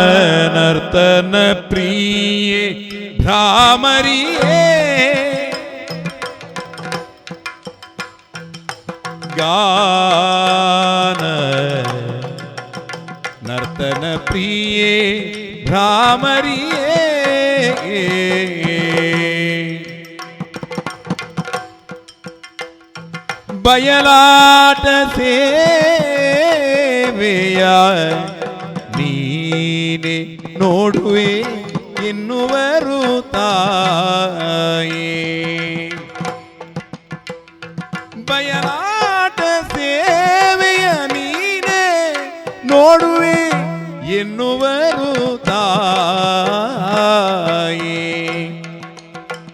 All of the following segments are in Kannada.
ഗാനർത്തന പ്രിയേ ഭ്രാമരിയേ ഗാന നർത്തന പ്രിയേ ഭ്രാമരിയേ ബയലാട്ട സേ ಸೇವೆಯ ನೀನೆ ನೋಡುವೆ ಎನ್ನುವರು ತಾಯೇ. ಬಯಲಾಟ ಸೇವೆಯ ನೀನೆ ನೋಡುವೆ ಎನ್ನುವರು ತಾಯೇ.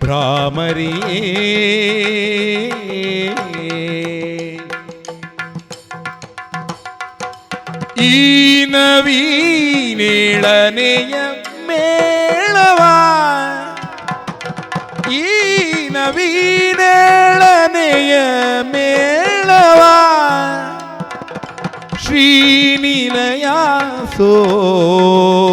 ಭ್ರಾಮರಿಯೇ ഈനവീനീളനയ മേളവാ ഈനവീനേളനയ മേളവാ ശ്രീനിലയാ സോദരിയേ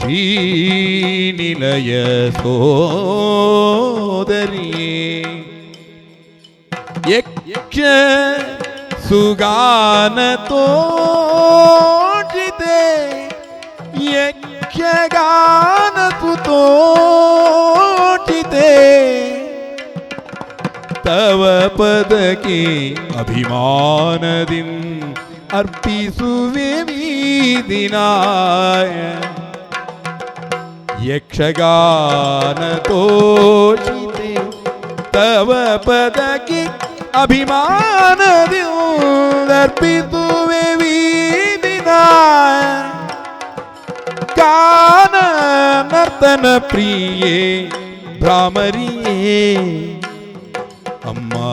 ശ്രീനിലയ സോദരിയേ യക്ഷ सुगानिते यक्षगान सुतो जिते तव पद के अभिमान दिन अर्पि सुवि दिनाय यक्षगानो तव पद की अभिमान दूर्पितुवे कान नर्तन प्रिय भ्रामरिये अम्मा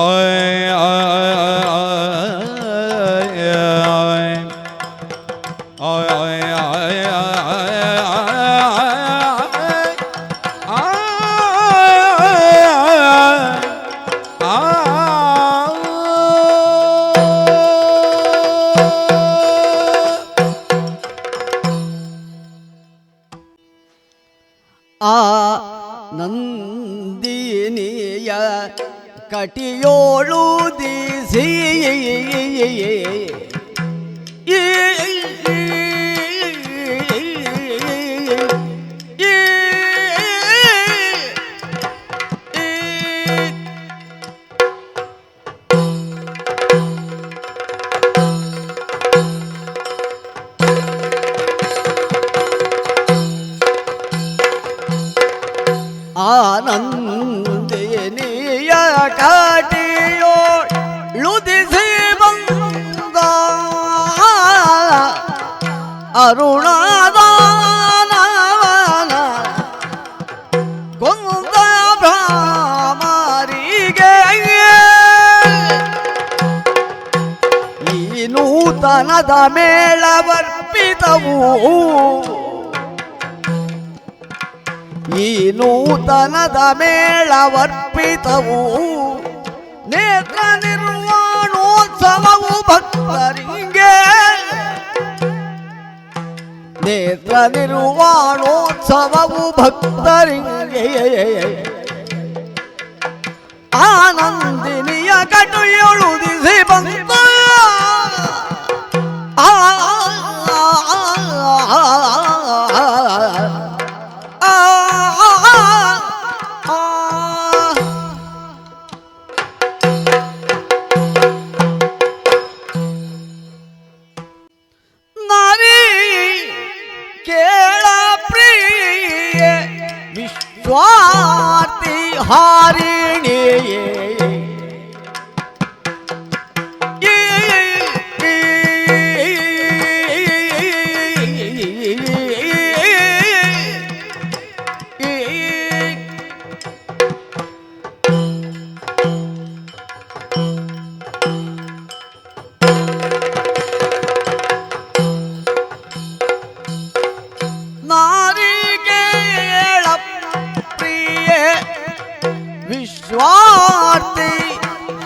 आए ನಂದಿನಿಯ ಕಟಿಯೋಳು ದಿಸಿ. ಆನಂದಿನಿಯ ಕಾಟಿಯೋ ಲುದಿಸಿ ಬಂದ ಅರುಣಾದಾನವನ ಕೊಂದ ಭ್ರಾಮರಿಗೆ ಈ ನೂತನದ ಮೇಳವರ್ಪಿತವು ಈ ನೂತನದ ಮೇಳವರ್ಪಿತವು ನೇತ್ರ ನಿರ್ವಾಣೋತ್ಸವವು ಭಕ್ತರಿಗೆ. ನೇತ್ರ ನಿರ್ವಾಣೋತ್ಸವವು ಭಕ್ತರಿಗೆ. ಆನಂದಿನಿಯ ಕಟು ಎಳುದಿಸಿ ಬಂದ சுவார்த்தி ஹாரிணியே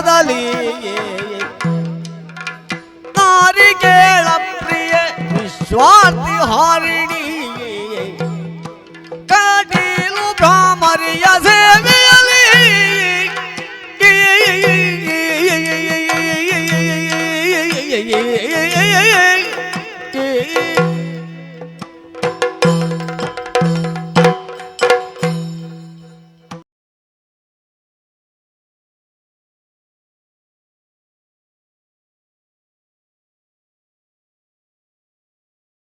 ಪದಲಿ ನಾರಿಗೇಳ ಪ್ರಿಯ ವಿಶ್ವಾರ್ಥಿ ಹಾರಿಣಿ.